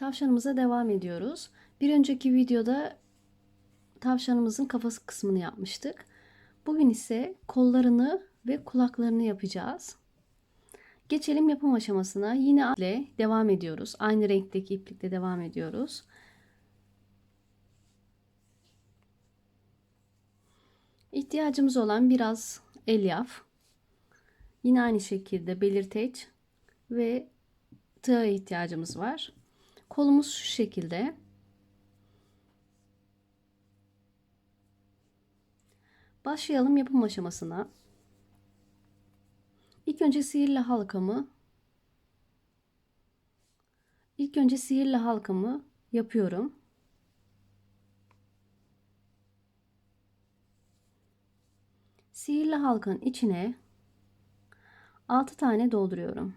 Tavşanımıza devam ediyoruz. Bir önceki videoda tavşanımızın kafası kısmını yapmıştık. Bugün ise kollarını ve kulaklarını yapacağız. Geçelim yapım aşamasına. Yine ile devam ediyoruz. Aynı renkteki iplikle devam ediyoruz. İhtiyacımız olan biraz elyaf. Yine aynı şekilde belirteç ve tığa ihtiyacımız var. Kolumuz şu şekilde. Başlayalım yapım aşamasına. İlk önce sihirli halkamı İlk önce sihirli halkamı yapıyorum. Sihirli halkanın içine 6 tane dolduruyorum.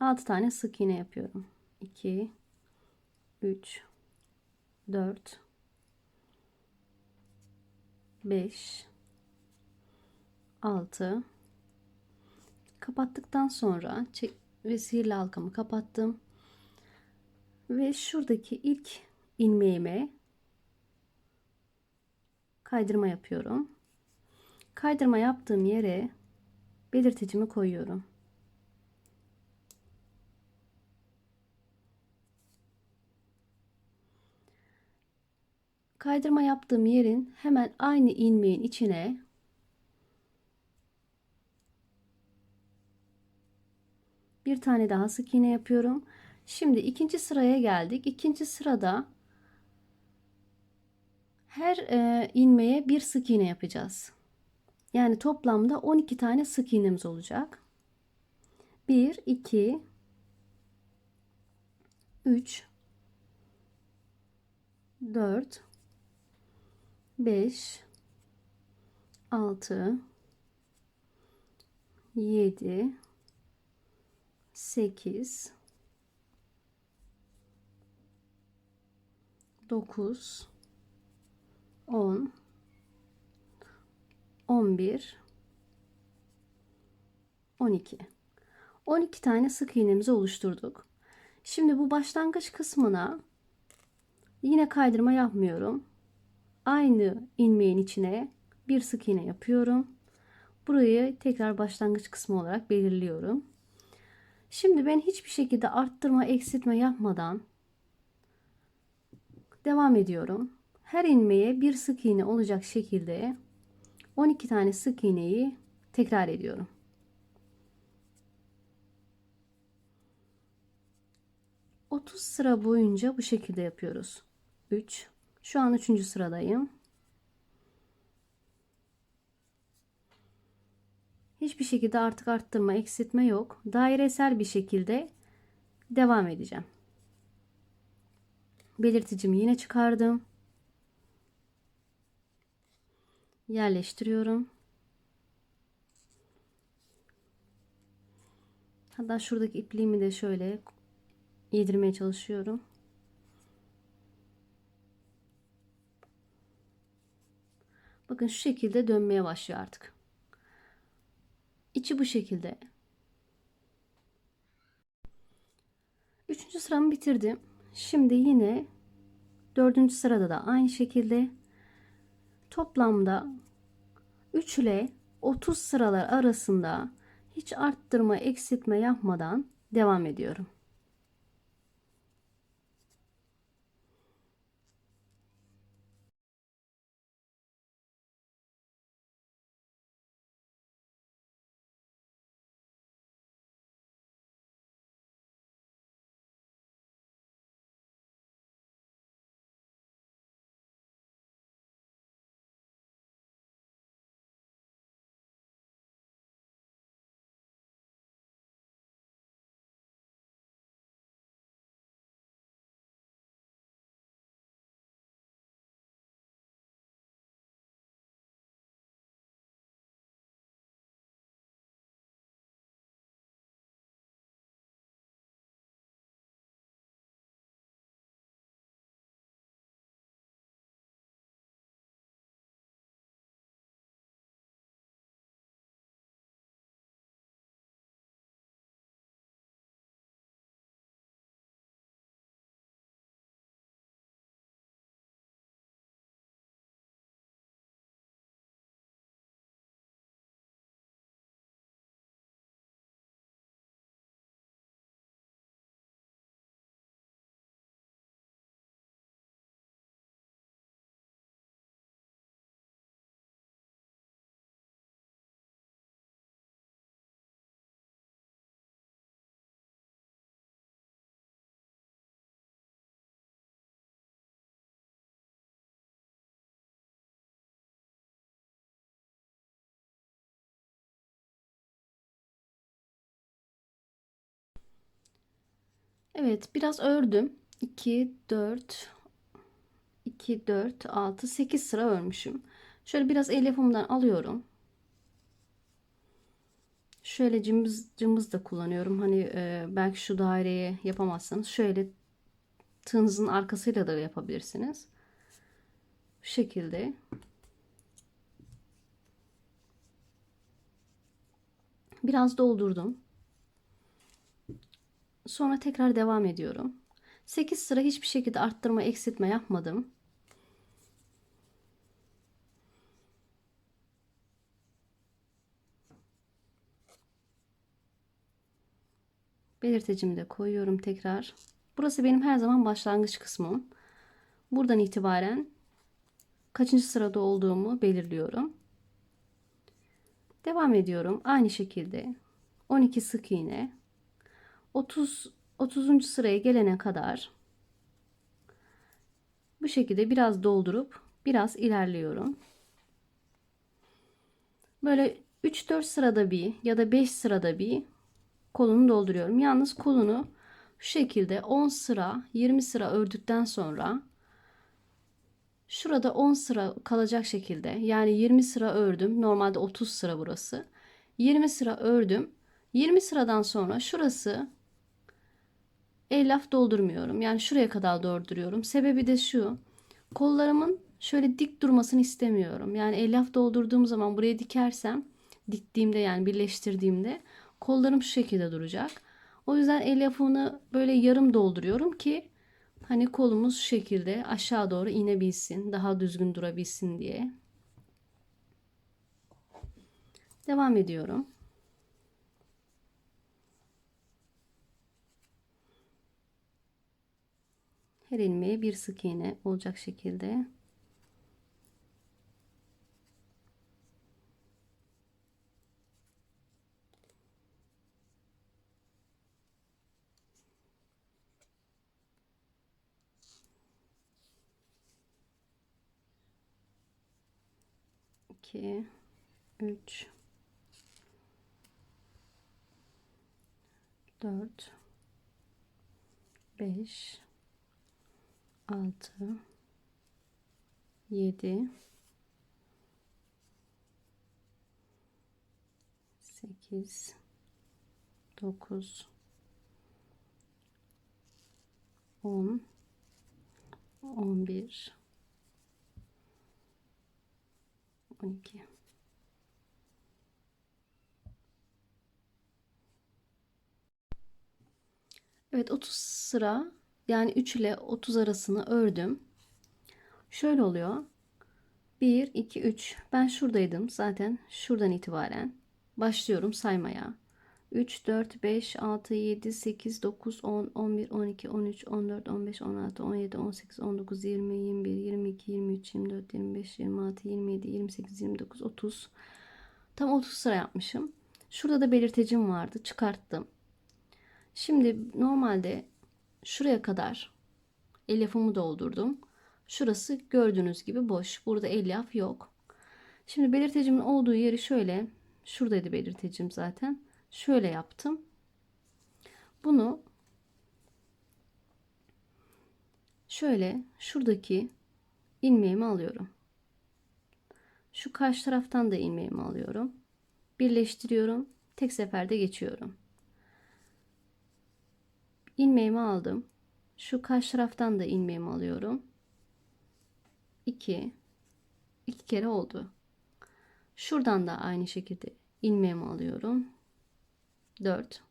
6 tane sık iğne yapıyorum. 2 3 4 5 6 kapattıktan sonra çek ve sihirli halkamı kapattım. Ve şuradaki ilk ilmeğime kaydırma yapıyorum. Kaydırma yaptığım yere belirticimi koyuyorum. Kaydırma yaptığım yerin hemen aynı ilmeğin içine bir tane daha sık iğne yapıyorum. Şimdi ikinci sıraya geldik. İkinci sırada her e, ilmeğe bir sık iğne yapacağız. Yani toplamda 12 tane sık iğnemiz olacak. 1 2 3 4 5 6 7 8 9 10 11 12 12 tane sık iğnemizi oluşturduk. Şimdi bu başlangıç kısmına yine kaydırma yapmıyorum. Aynı ilmeğin içine bir sık iğne yapıyorum. Burayı tekrar başlangıç kısmı olarak belirliyorum. Şimdi ben hiçbir şekilde arttırma, eksiltme yapmadan devam ediyorum. Her ilmeğe bir sık iğne olacak şekilde 12 tane sık iğneyi tekrar ediyorum. Otuz sıra boyunca bu şekilde yapıyoruz. 3 şu an 3. sıradayım. Hiçbir şekilde artık arttırma, eksiltme yok. Dairesel bir şekilde devam edeceğim. Belirticimi yine çıkardım. Yerleştiriyorum. Hatta şuradaki ipliğimi de şöyle yedirmeye çalışıyorum. Bakın şu şekilde dönmeye başlıyor artık. İçi bu şekilde. Üçüncü sıramı bitirdim. Şimdi yine dördüncü sırada da aynı şekilde toplamda 3 ile 30 sıralar arasında hiç arttırma eksiltme yapmadan devam ediyorum. Evet biraz ördüm. 2, 4, 2, 4, 6, 8 sıra örmüşüm. Şöyle biraz el yapımından alıyorum. Şöyle cımbız, cımbız da kullanıyorum. Hani e, belki şu daireye yapamazsanız şöyle tığınızın arkasıyla da yapabilirsiniz. Bu şekilde. Biraz doldurdum. Sonra tekrar devam ediyorum. 8 sıra hiçbir şekilde arttırma eksiltme yapmadım. Belirtecimi de koyuyorum tekrar. Burası benim her zaman başlangıç kısmım. Buradan itibaren kaçıncı sırada olduğumu belirliyorum. Devam ediyorum. Aynı şekilde 12 sık iğne 30 30. sıraya gelene kadar bu şekilde biraz doldurup biraz ilerliyorum. Böyle 3-4 sırada bir ya da 5 sırada bir kolunu dolduruyorum. Yalnız kolunu şu şekilde 10 sıra 20 sıra ördükten sonra şurada 10 sıra kalacak şekilde yani 20 sıra ördüm. Normalde 30 sıra burası. 20 sıra ördüm. 20 sıradan sonra şurası ellaf doldurmuyorum. Yani şuraya kadar dolduruyorum. Sebebi de şu. Kollarımın şöyle dik durmasını istemiyorum. Yani ellaf doldurduğum zaman buraya dikersem diktiğimde yani birleştirdiğimde kollarım şu şekilde duracak. O yüzden elyafını böyle yarım dolduruyorum ki hani kolumuz şu şekilde aşağı doğru inebilsin. Daha düzgün durabilsin diye. Devam ediyorum. Her ilmeğe bir sık iğne olacak şekilde. İki, üç, dört, beş, altı, yedi, sekiz, dokuz, on, on bir, on iki. Evet 30 sıra yani 3 ile 30 arasını ördüm. Şöyle oluyor. 1, 2, 3. Ben şuradaydım zaten. Şuradan itibaren başlıyorum saymaya. 3, 4, 5, 6, 7, 8, 9, 10, 11, 12, 13, 14, 15, 16, 17, 18, 19, 20, 21, 22, 23, 24, 25, 26, 27, 28, 29, 30. Tam 30 sıra yapmışım. Şurada da belirtecim vardı. Çıkarttım. Şimdi normalde şuraya kadar elyafımı doldurdum. Şurası gördüğünüz gibi boş. Burada elyaf yok. Şimdi belirtecimin olduğu yeri şöyle. Şuradaydı belirtecim zaten. Şöyle yaptım. Bunu şöyle şuradaki ilmeğimi alıyorum. Şu karşı taraftan da ilmeğimi alıyorum. Birleştiriyorum. Tek seferde geçiyorum. İlmeğimi aldım. Şu karşı taraftan da ilmeğimi alıyorum. 2 2 kere oldu. Şuradan da aynı şekilde ilmeğimi alıyorum. 4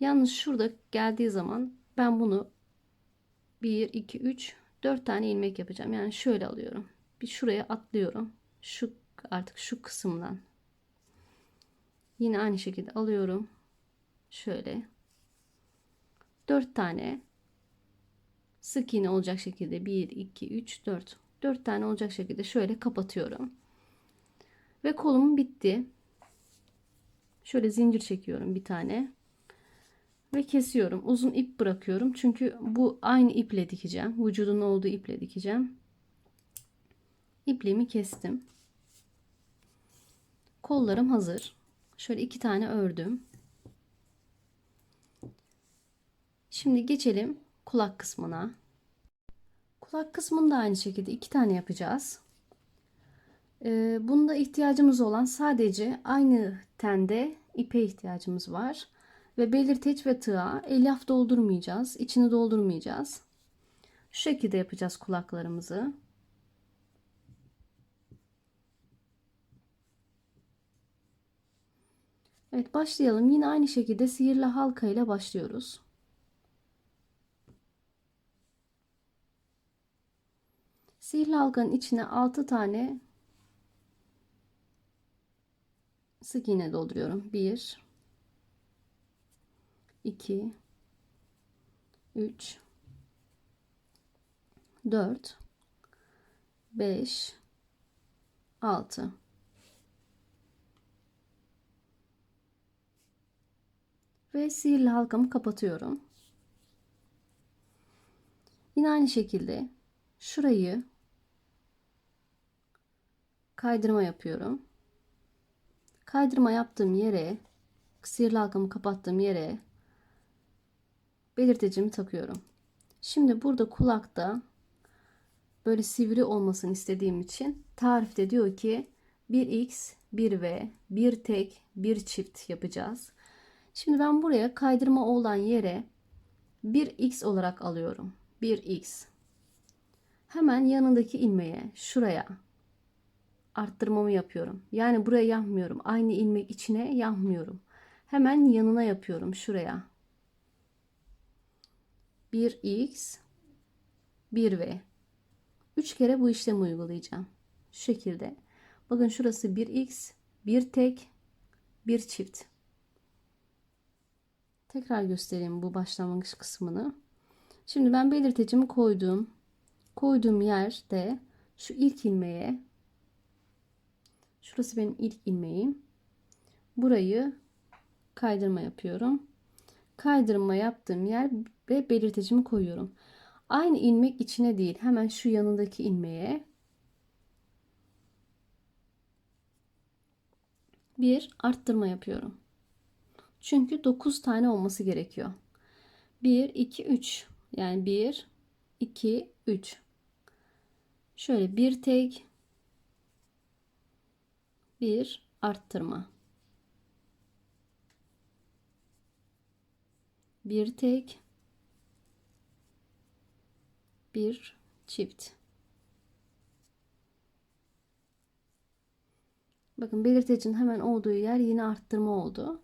Yalnız şurada geldiği zaman ben bunu 1 2 3 4 tane ilmek yapacağım. Yani şöyle alıyorum. Bir şuraya atlıyorum. Şu artık şu kısımdan. Yine aynı şekilde alıyorum. Şöyle 4 tane sık iğne olacak şekilde 1 2 3 4 4 tane olacak şekilde şöyle kapatıyorum. Ve kolum bitti. Şöyle zincir çekiyorum bir tane. Ve kesiyorum. Uzun ip bırakıyorum. Çünkü bu aynı iple dikeceğim. Vücudun olduğu iple dikeceğim. İpliğimi kestim. Kollarım hazır. Şöyle iki tane ördüm. Şimdi geçelim kulak kısmına. Kulak kısmında aynı şekilde iki tane yapacağız. Ee, bunda ihtiyacımız olan sadece aynı tende ipe ihtiyacımız var. Ve belirteç ve tığa elyaf doldurmayacağız. içini doldurmayacağız. Şu şekilde yapacağız kulaklarımızı. Evet başlayalım. Yine aynı şekilde sihirli halka ile başlıyoruz. Sihirli halkanın içine 6 tane sık iğne dolduruyorum. 1 2 3 4 5 6 ve sihirli halkamı kapatıyorum. Yine aynı şekilde şurayı kaydırma yapıyorum. Kaydırma yaptığım yere sihirli halkamı kapattığım yere belirtecimi takıyorum. Şimdi burada kulakta böyle sivri olmasını istediğim için tarifte diyor ki 1x 1v 1 tek 1 çift yapacağız. Şimdi ben buraya kaydırma olan yere 1x olarak alıyorum. 1x. Hemen yanındaki ilmeğe şuraya arttırmamı yapıyorum. Yani buraya yapmıyorum. Aynı ilmek içine yapmıyorum. Hemen yanına yapıyorum şuraya. 1x 1v 3 kere bu işlemi uygulayacağım. Şu şekilde. Bakın şurası 1x, bir tek, bir çift. Tekrar göstereyim bu başlangıç kısmını. Şimdi ben belirtecimi koydum. Koyduğum yerde şu ilk ilmeğe şurası benim ilk ilmeğim. Burayı kaydırma yapıyorum. Kaydırma yaptığım yer ve belirtecimi koyuyorum. Aynı ilmek içine değil hemen şu yanındaki ilmeğe bir arttırma yapıyorum. Çünkü 9 tane olması gerekiyor. 1, 2, 3. Yani 1, 2, 3. Şöyle bir tek, bir arttırma. Bir tek, bir çift. Bakın belirtecinin hemen olduğu yer yine arttırma oldu.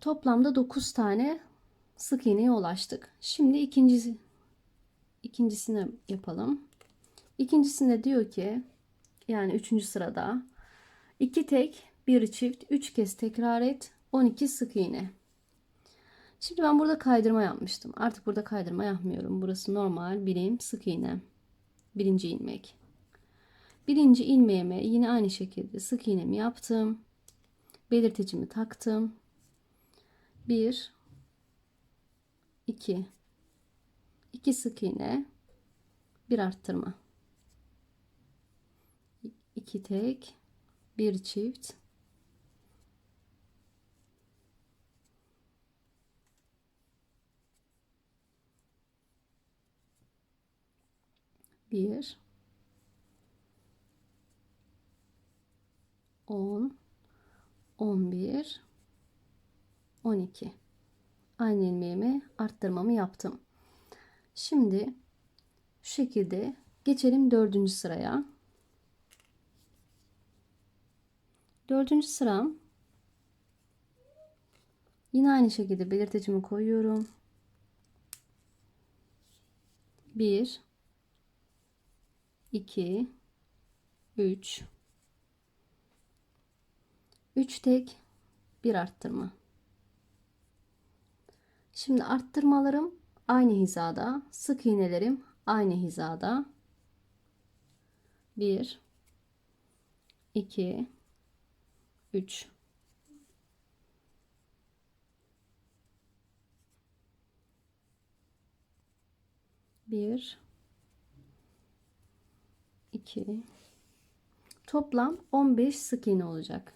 Toplamda 9 tane sık iğneye ulaştık. Şimdi ikincisi ikincisini yapalım. İkincisinde diyor ki yani üçüncü sırada iki tek bir çift üç kez tekrar et 12 sık iğne. Şimdi ben burada kaydırma yapmıştım. Artık burada kaydırma yapmıyorum. Burası normal birim sık iğne. Birinci ilmek. Birinci ilmeğime yine aynı şekilde sık iğnemi yaptım. Belirtecimi taktım. 1 2 2 sık iğne bir arttırma 2 tek bir çift bir on on bir 12. Aynı ilmeğimi arttırmamı yaptım. Şimdi şu şekilde geçelim dördüncü sıraya. Dördüncü sıram yine aynı şekilde belirtecimi koyuyorum. 1 2 3 3 tek bir arttırma. Şimdi arttırmalarım aynı hizada. Sık iğnelerim aynı hizada. 1 2 3 1 2 toplam 15 sık iğne olacak.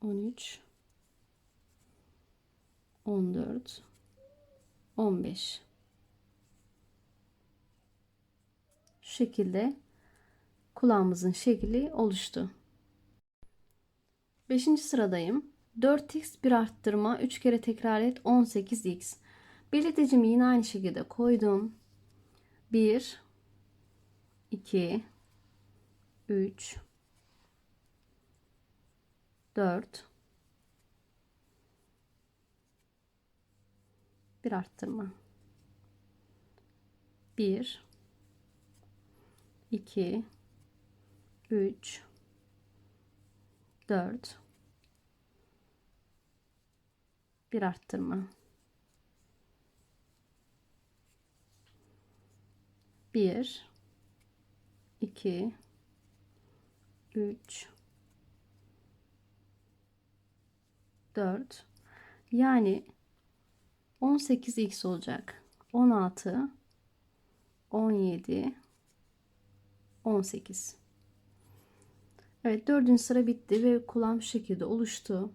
13 14 15 Şu şekilde kulağımızın şekli oluştu. 5. sıradayım. 4x bir arttırma 3 kere tekrar et 18x. Belirtecimi yine aynı şekilde koydum. 1 2 3 4 bir arttırma 1 2 3 4 bir arttırma. 1 2 3 4 yani 18x olacak. 16 17 18 Evet dördüncü sıra bitti ve kulağım şu şekilde oluştu.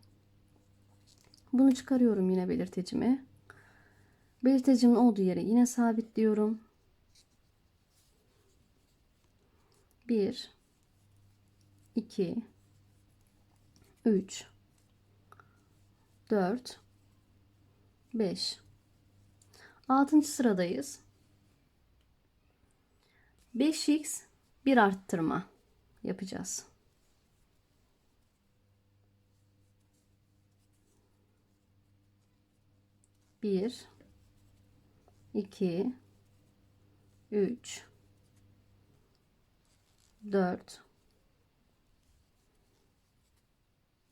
Bunu çıkarıyorum yine belirtecimi. Belirtecimin olduğu yere yine sabitliyorum. 1 2 3 4 5 6. sıradayız. 5x bir arttırma yapacağız. Bir, iki, üç, dört,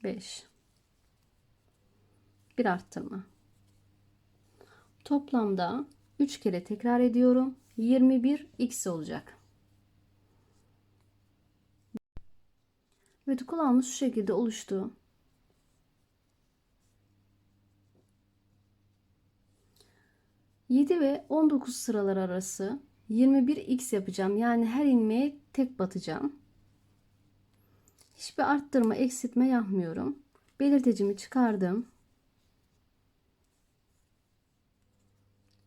beş. Bir arttırma. Toplamda 3 kere tekrar ediyorum. 21 x olacak. Evet kulağımız şu şekilde oluştu. Yedi ve 19 sıralar arası 21 x yapacağım. Yani her ilmeğe tek batacağım. Hiçbir arttırma, eksiltme yapmıyorum. Belirtecimi çıkardım.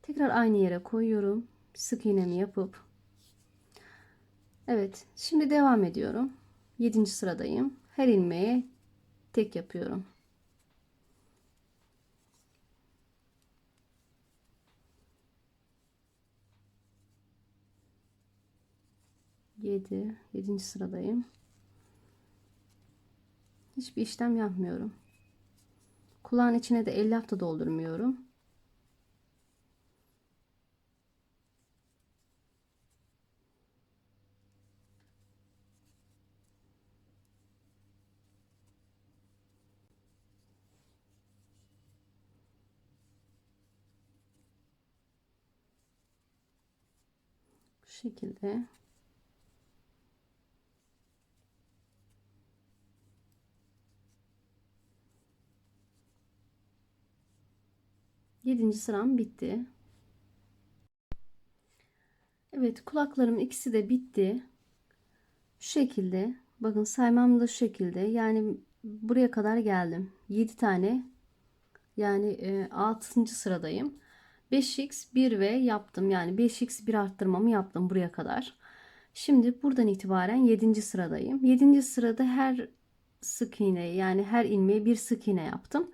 Tekrar aynı yere koyuyorum. Sık iğnemi yapıp. Evet, şimdi devam ediyorum. 7. sıradayım. Her ilmeğe tek yapıyorum. Yedi, yedinci sıradayım. Hiçbir işlem yapmıyorum. Kulağın içine de 50 hafta doldurmuyorum. Şekilde Yedinci sıram bitti. Evet kulaklarımın ikisi de bitti. Şu şekilde bakın saymam da şu şekilde yani buraya kadar geldim. 7 tane yani e, 6. sıradayım. 5x 1 ve yaptım. Yani 5x 1 arttırmamı yaptım buraya kadar. Şimdi buradan itibaren 7. sıradayım. 7. sırada her sık iğne yani her ilmeğe bir sık iğne yaptım.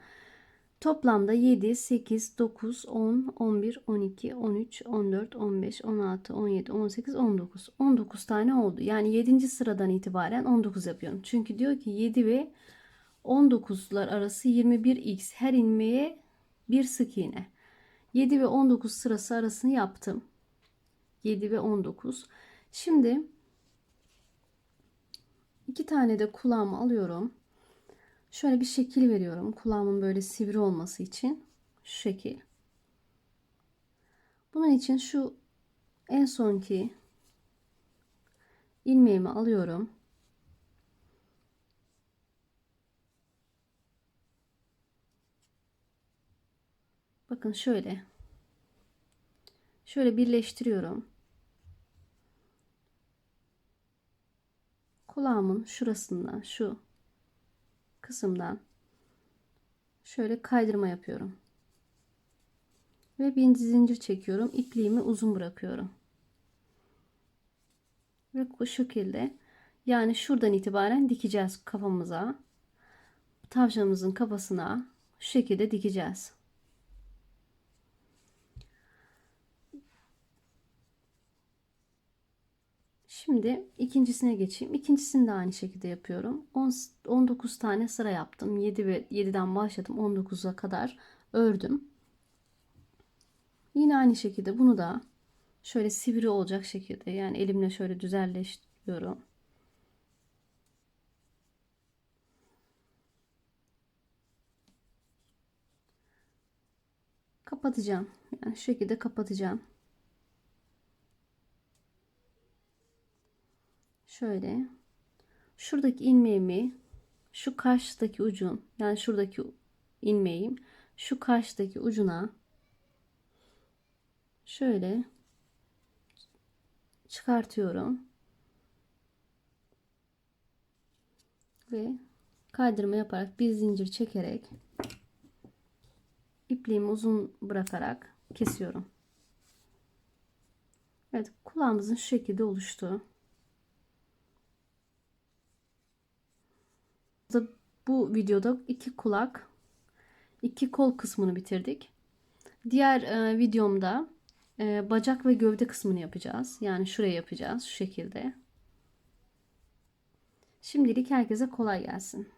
Toplamda 7, 8, 9, 10, 11, 12, 13, 14, 15, 16, 17, 18, 19. 19 tane oldu. Yani 7. sıradan itibaren 19 yapıyorum. Çünkü diyor ki 7 ve 19'lar arası 21x her ilmeğe bir sık iğne. 7 ve 19 sırası arasını yaptım. 7 ve 19. Şimdi iki tane de kulağımı alıyorum. Şöyle bir şekil veriyorum. Kulağımın böyle sivri olması için. Şu şekil. Bunun için şu en sonki ilmeğimi alıyorum. Bakın şöyle. Şöyle birleştiriyorum. Kulağımın şurasından şu kısımdan şöyle kaydırma yapıyorum. Ve bir zincir çekiyorum. İpliğimi uzun bırakıyorum. Ve bu şekilde yani şuradan itibaren dikeceğiz kafamıza. Tavşanımızın kafasına şu şekilde dikeceğiz. Şimdi ikincisine geçeyim. İkincisini de aynı şekilde yapıyorum. 10, 19 tane sıra yaptım. 7 ve 7'den başladım. 19'a kadar ördüm. Yine aynı şekilde bunu da şöyle sivri olacak şekilde yani elimle şöyle düzelleştiriyorum. Kapatacağım. Yani şu şekilde kapatacağım. Şöyle şuradaki ilmeğimi şu karşıdaki ucun yani şuradaki ilmeğim şu karşıdaki ucuna şöyle çıkartıyorum ve kaydırma yaparak bir zincir çekerek ipliğimi uzun bırakarak kesiyorum. Evet kulağımızın şu şekilde oluştu. Bu videoda iki kulak, iki kol kısmını bitirdik. Diğer e, videomda e, bacak ve gövde kısmını yapacağız. Yani şuraya yapacağız şu şekilde. Şimdilik herkese kolay gelsin.